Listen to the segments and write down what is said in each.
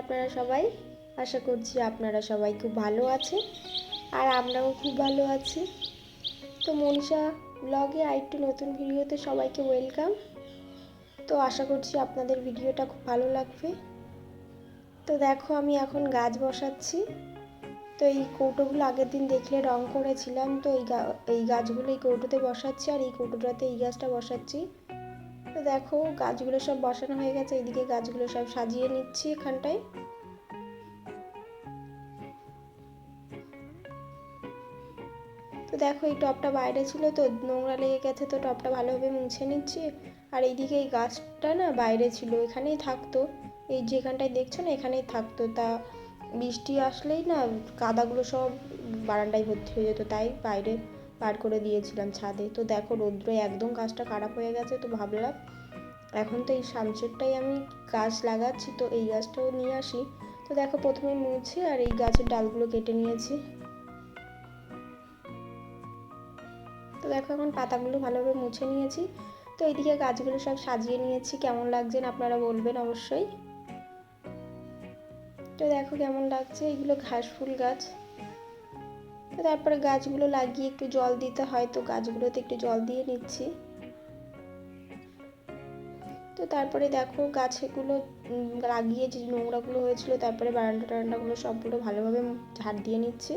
আপনারা সবাই? আশা করছি আপনারা সবাই খুব ভালো আছেন আর আমরাও খুব ভালো আছি। তো মনীষা ব্লগে আরেকটি নতুন ভিডিওতে সবাইকে ওয়েলকাম। তো আশা করছি আপনাদের ভিডিওটা খুব ভালো লাগবে। তো দেখো, আমি এখন গাছ বসাচ্ছি। তো এই কৌটোগুলো আগের দিন দেখলে রং করেছিলাম, তো এই এই গাছগুলো এই কৌটোতে বসাচ্ছি আর এই কৌটোটাতে এই গাছটা বসাচ্ছি। তো দেখো, গাছগুলো সব বসানো হয়ে গেছে, এদিকে গাছগুলো সব সাজিয়ে নিচ্ছি এখানটায়। তো দেখো, এই টপটা বাইরে ছিল তো, নোংরা লেগে গেছে তো টপটা ভালোভাবে মুছে নিচ্ছি। আর এইদিকে এই গাছটা না বাইরে ছিল, এখানেই থাকতো। এই যেখানটায় দেখছ না, এখানেই থাকতো। তা বৃষ্টি আসলেই না, কাদাগুলো সব বারান্দায় ভর্তি হয়ে যেত, তাই বাইরে বার করে দিয়েছিলাম ছাদে। তো দেখো রৌদ্রে একদম গাছটা খারাপ হয়ে গেছে, তো ভাবলাম এখন তো এই সামসেরটাই আমি গাছ লাগাচ্ছি, তো এই গাছটাও নিয়ে আসি। তো দেখো প্রথমে মুছে আর এই গাছের ডালগুলো কেটে নিয়েছি। তো দেখো এখন পাতাগুলো ভালোভাবে মুছে নিয়েছি। তো এইদিকে গাছগুলো সব সাজিয়ে নিয়েছি, কেমন লাগছেন আপনারা বলবেন অবশ্যই। তো দেখো কেমন লাগছে এগুলো ঘাস ফুল গাছ। তো তারপরে গাছগুলো লাগিয়ে একটু জল দিতে হয়, তো গাছগুলোতে একটু জল দিয়ে নিচ্ছি। তো তারপরে দেখো গাছেগুলো লাগিয়ে যে নোংরাগুলো হয়েছিল, তারপরে বারান্দা টারান্দাগুলো সবগুলো ভালোভাবে ঝাড় দিয়ে নিচ্ছি।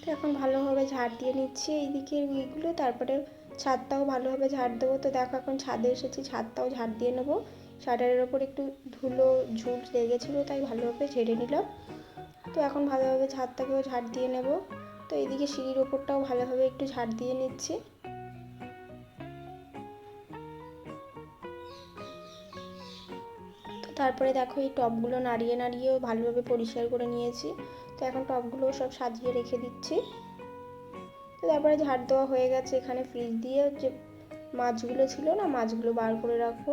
তো এখন ভালোভাবে ঝাড় দিয়ে নিচ্ছি এইদিকে এইগুলো তারপরে ছাদটাও ভালোভাবে ঝাড় দেবো। তো দেখো এখন ছাদে এসেছি, ছাদটাও ঝাড় দিয়ে নেব। শাটারের ওপর একটু ধুলো ঝুল লেগেছিলো, তাই ভালোভাবে ঝেড়ে নিলাম। তো এখন ভালোভাবে ছাদটাকেও ঝাড় দিয়ে নেব। তো এইদিকে সিঁড়ির ওপরটাও ভালোভাবে একটু ঝাড় দিয়ে নিচ্ছি। তারপরে দেখো এই টবগুলো নাড়িয়ে নাড়িয়েও ভালোভাবে পরিষ্কার করে নিয়েছি। তো এখন টবগুলো সব সাজিয়ে রেখে দিচ্ছি। তারপরে ঝাড় দেওয়া হয়ে গেছে, এখানে ফ্রিজ দিয়ে যে মাছগুলো ছিল না, মাছগুলো বার করে রাখব।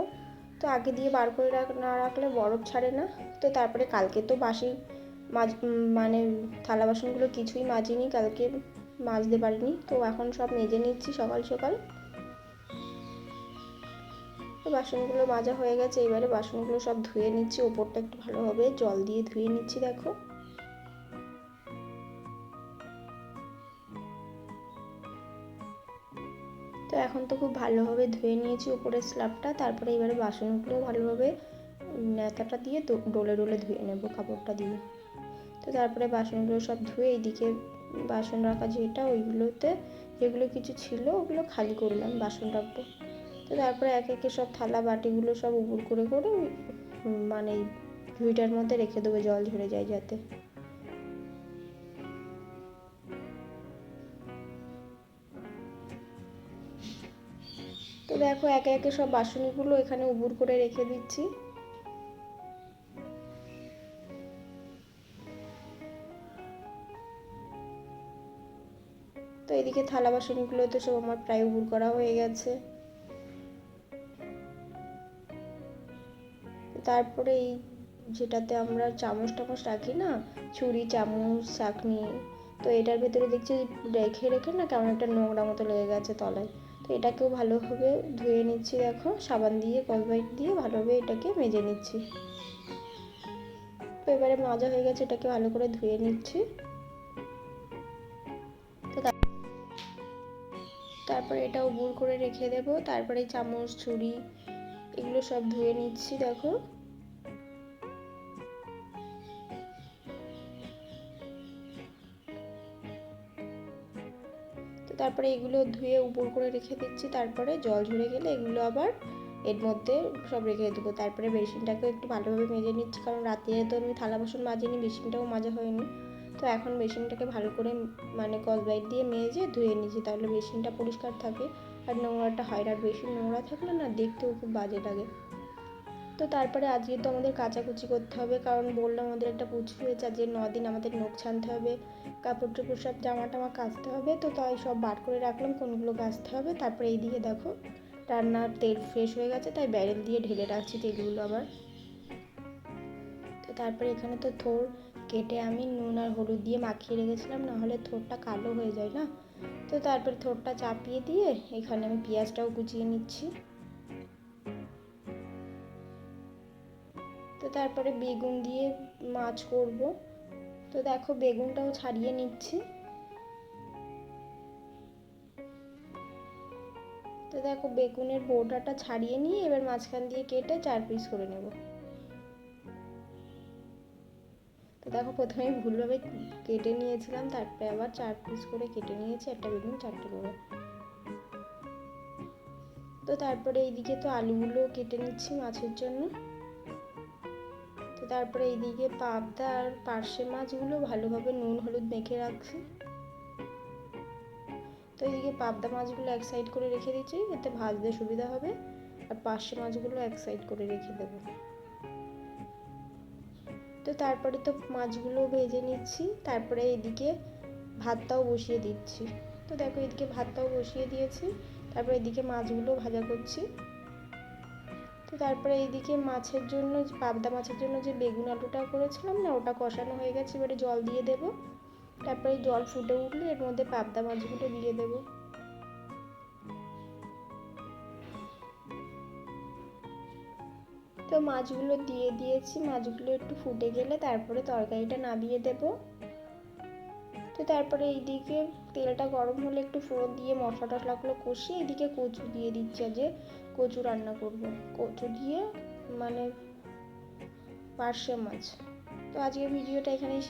তো আগে দিয়ে বার করে রাখ, না রাখলে বরফ ছাড়ে না। তো তারপরে কালকে তো বাসি মাছ মানে থালা বাসনগুলো কিছুই মাজিনি, কালকে মাজতে পারিনি তো এখন সব মেজে নিচ্ছি সকাল সকাল। তো বাসনগুলো মাজা হয়ে গেছে, এবারে বাসনগুলো সব ধুয়ে নিচ্ছি, ওপরটা একটু ভালোভাবে জল দিয়ে ধুয়ে নিচ্ছি, দেখো। তো এখন তো খুব ভালোভাবে ধুয়ে নিয়েছি উপরের স্ল্যাবটা তারপরে এবারে বাসনগুলো ভালোভাবে নেতাটা দিয়ে ডোলে ডোলে ধুয়ে নেব কাপড়টা দিয়ে। তো তারপরে বাসনগুলো সব ধুয়ে এইদিকে বাসন রাখা যেটা, ওইগুলোতে যেগুলো কিছু ছিল ওগুলো খালি করলাম বাসন রাখব তো তারপরে এক একে সব থালা বাটিগুলো সব উপুর করে করে মানে ঝুড়িটার মধ্যে রেখে দেবো, জল ঝরে যায় যাতে। দেখো, একে একে সব বাসনগুলো এখানে উবুর করে রেখে দিচ্ছি। তো এদিকে থালা বাসনগুলো তো সব আমার প্রায় উবুর করা হয়ে গেছে। তারপরে এই যেটাতে আমরা চামচ টামচ রাখি না, ছুরি, চামচ, চাকনি, তো এটার ভেতরে দেখছি রেখে রেখে না কেমন একটা নোংরা মতো লেগে গেছে তলায়। তো এটাকেও ভালোভাবে ধুয়ে নিচ্ছি, দেখো। সাবান দিয়ে কলবাইট দিয়ে ভালোভাবে এটাকে মেজে নিচ্ছি। তো এবারে মাজা হয়ে গেছে, এটাকে ভালো করে ধুয়ে নিচ্ছি। তারপরে এটা উবুর করে রেখে দেব। তারপরে চামচ, ছুরি, এগুলো সব ধুয়ে নিচ্ছি, দেখো। তো তারপরে এগুলো ধুয়ে উপর করে রেখে দিচ্ছি, তারপরে জল ঝরে গেলে এগুলো আবার এর মধ্যে সব রেখে দেবো। তারপরে বেসিনটাকে একটু ভালোভাবে মেজে নিচ্ছি, কারণ রাতে তো আমি থালা বাসন মাজিনি, বেসিনটাও মাজা হয়নি। তো এখন বেসিনটাকে ভালো করে মানে কসবাইট দিয়ে মেজে ধুয়ে নিচ্ছি, তাহলে বেসিনটা পরিষ্কার থাকে। আর নোংরাটা হয় আর বেশি নোংরা থাকলে না দেখতেও খুব বাজে লাগে। তো তারপরে আজকে তো আমাদের কাচাকুচি করতে হবে, কারণ বললাম আমাদের একটা পুজো হয়েছে আজকে দিন আমাদের নখ ছানতে হবে কাপড় টাপড় সব জামা টামা কাচতে হবে, তো তাই সব বার করে রাখলাম, কোনগুলো কাচতে হবে, তারপরে এই দিকে দেখো, রান্নার তেল ফ্রেশ হয়ে গেছে, তাই ব্যারেল দিয়ে ঢেলে রাখছি তেলগুলো আবার। তো তারপরে এখানে তো থোর কেটে আমি নুন আর হলুদ দিয়ে মাখিয়ে রেখেছিলাম, নাহলে থোরটা কালো হয়ে যায় না? তো তারপরে থোরটা চাপিয়ে দিয়ে এখানে আমি পেঁয়াজটাও কুচিয়ে নিচ্ছি। তো তারপরে বেগুন দিয়ে মাছ করব। তো দেখো বেগুনটাও ছাড়িয়ে নিচ্ছি। তো দেখো বেগুনের বোটাটা ছাড়িয়ে নিয়ে এবার মাঝখান দিয়ে কেটে চার পিস করে নেব। তো দেখো প্রথমে ভুলভাবে কেটে নিয়েছিলাম, তারপরে আবার চার পিস করে কেটে নিয়েছি, একটা বেগুন, চারটে করে তো তারপরে এইদিকে তো আলুগুলো কেটে নিচ্ছি মাছের জন্য। তারপরে এইদিকে পাবদা আর পার্শে মাছগুলো ভালোভাবে নুন, হলুদ মেখে রাখছি। তো এইদিকে পাবদা মাছগুলো এক সাইড করে রেখে দিচ্ছি, এতে ভাজতে সুবিধা হবে। আর পার্শে মাছগুলো এক সাইড করে রেখে দেবো। তো তারপরে তো মাছগুলো ভেজে নিচ্ছি, তারপরে এদিকে ভাতটাও বসিয়ে দিচ্ছি। তো দেখো এদিকে ভাতটাও বসিয়ে দিয়েছি, তারপরে এদিকে মাছগুলো ভাজা করছি। তো তারপরে এইদিকে মাছের জন্য, পাবদা মাছের জন্য যে বেগুন আলুটা করেছিলাম না, ওটা কষানো হয়ে গেছে, এবারে জল দিয়ে দেবো। তারপরে জল ফুটে উঠলে এর মধ্যে পাবদা মাছগুলো দিয়ে দেবো। তো মাছগুলো দিয়ে দিয়েছি, মাছগুলো একটু ফুটে গেলে তারপরে তরকারিটা নামিয়ে দেব। তো তারপরে এইদিকে তেলটা গরম হলে একটু ফোড়ন দিয়ে মশলা টশলাগুলো কষিয়ে এদিকে কচু দিয়ে দিচ্ছে যে কচু রান্না করব। কচু দিয়ে মানে পার্শে মাছ। তো আজকের ভিডিওটা এখানেই শেষ।